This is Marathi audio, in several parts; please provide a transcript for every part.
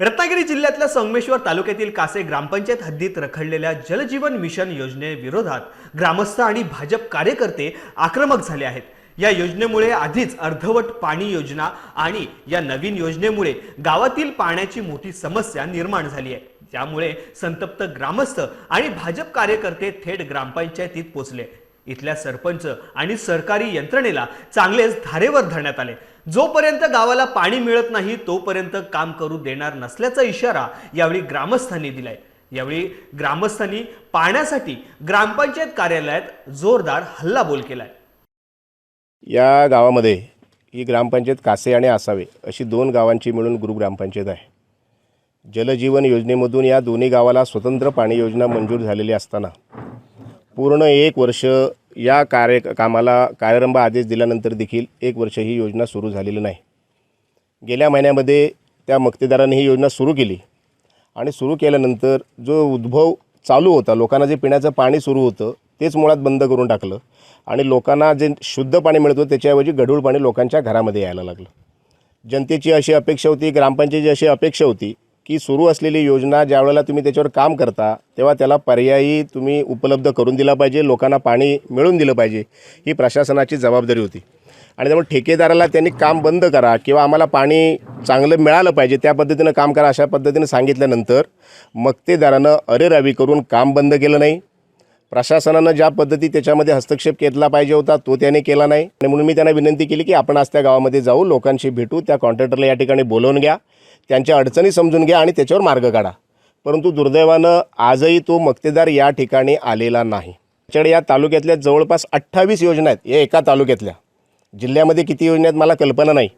रत्नागिरी जिल्ह्यातल्या संगमेश्वर तालुक्यातील कासे ग्रामपंचायत हद्दीत रखडलेल्या जलजीवन मिशन योजनेविरोधात ग्रामस्थ आणि भाजप कार्यकर्ते आक्रमक झाले आहेत. या योजनेमुळे आधीच अर्धवट पाणी योजना आणि या नवीन योजनेमुळे गावातील पाण्याची मोठी समस्या निर्माण झाली आहे. त्यामुळे संतप्त ग्रामस्थ आणि भाजप कार्यकर्ते थेट ग्रामपंचायतीत पोचले. इथल्या सरपंच आणि सरकारी यंत्रणेला चांगलेच धारेवर धरण्यात आले. जोपर्यंत गावाला पाणी मिळत नाही तोपर्यंत काम करू देणार नसल्याचा इशारा यावेळी ग्रामस्थांनी दिलाय. यावेळी ग्रामस्थांनी पाण्यासाठी ग्रामपंचायत कार्यालयात जोरदार हल्लाबोल केलाय. या गावामध्ये ही ग्रामपंचायत कासे आणि आसावे अशी दोन गावांची मिळून गुरु ग्रामपंचायत आहे. जलजीवन योजनेमधून या दोन्ही गावाला स्वतंत्र पाणी योजना मंजूर झालेली असताना पूर्ण एक वर्ष या कार्य कामाला कार्यारंभ आदेश दिल्यानंतर देखील एक वर्ष ही योजना सुरू झालेली नाही. गेल्या महिन्यामध्ये त्या मक्तेदारांनी ही योजना सुरू केली आणि सुरू केल्यानंतर जो उद्भव चालू होता लोकांना जे पिण्याचं पाणी सुरू होतं तेच मुळात बंद करून टाकलं आणि लोकांना जे शुद्ध पाणी मिळत होतं त्याच्याऐवजी गढूळ पाणी लोकांच्या घरामध्ये यायला लागलं. जनतेची अशी अपेक्षा होती ग्रामपंचायतीची अशी अपेक्षा होती की सुरू असलेली योजना ज्या वेळेला तुम्ही त्याच्यावर काम करता तेव्हा त्याला पर्यायी तुम्ही उपलब्ध करून दिला पाहिजे लोकांना पाणी मिळून दिलं पाहिजे ही प्रशासनाची जबाबदारी होती. आणि त्यामुळे ठेकेदाराला त्यांनी काम बंद करा किंवा आम्हाला पाणी चांगलं मिळालं पाहिजे त्या पद्धतीनं काम करा अशा पद्धतीनं सांगितल्यानंतर मक्तेदारानं अरेरावी करून काम बंद केलं नाही. प्रशासनानं ज्या पद्धती त्याच्यामध्ये हस्तक्षेप केला पाहिजे होता तो त्याने केला नाही. आणि म्हणून मी त्यांना विनंती केली की आपण आज त्या गावामध्ये जाऊ लोकांशी भेटू त्या कॉन्ट्रॅक्टरला या ठिकाणी बोलवून घ्या. त्यांच्या अडचणी समजून घ्या आणि त्याच्यावर मार्ग काढा. परंतु दुर्दैवानं आजही तो मक्तेदार या ठिकाणी आलेला नाही. त्याच्याकडे या तालुक्यातल्या जवळपास अठ्ठावीस योजना आहेत. या एका तालुक्यातल्या. जिल्ह्यामध्ये किती योजना आहेत मला कल्पना नाही.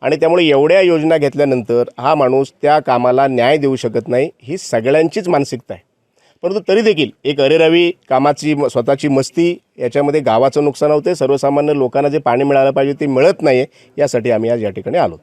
आणि त्यामुळे एवढ्या योजना घेतल्यानंतर हा माणूस त्या कामाला न्याय देऊ शकत नाही ही सगळ्यांचीच मानसिकता आहे. परंतु तरी देखील एक अरेरावी कामाची म- स्वतःची मस्ती याच्यामध्ये गावाचं नुकसान होते सर्वसामान्य लोकांना जे पाणी मिळालं पाहिजे ते मिळत नाही यासाठी आम्ही आज या ठिकाणी आलो.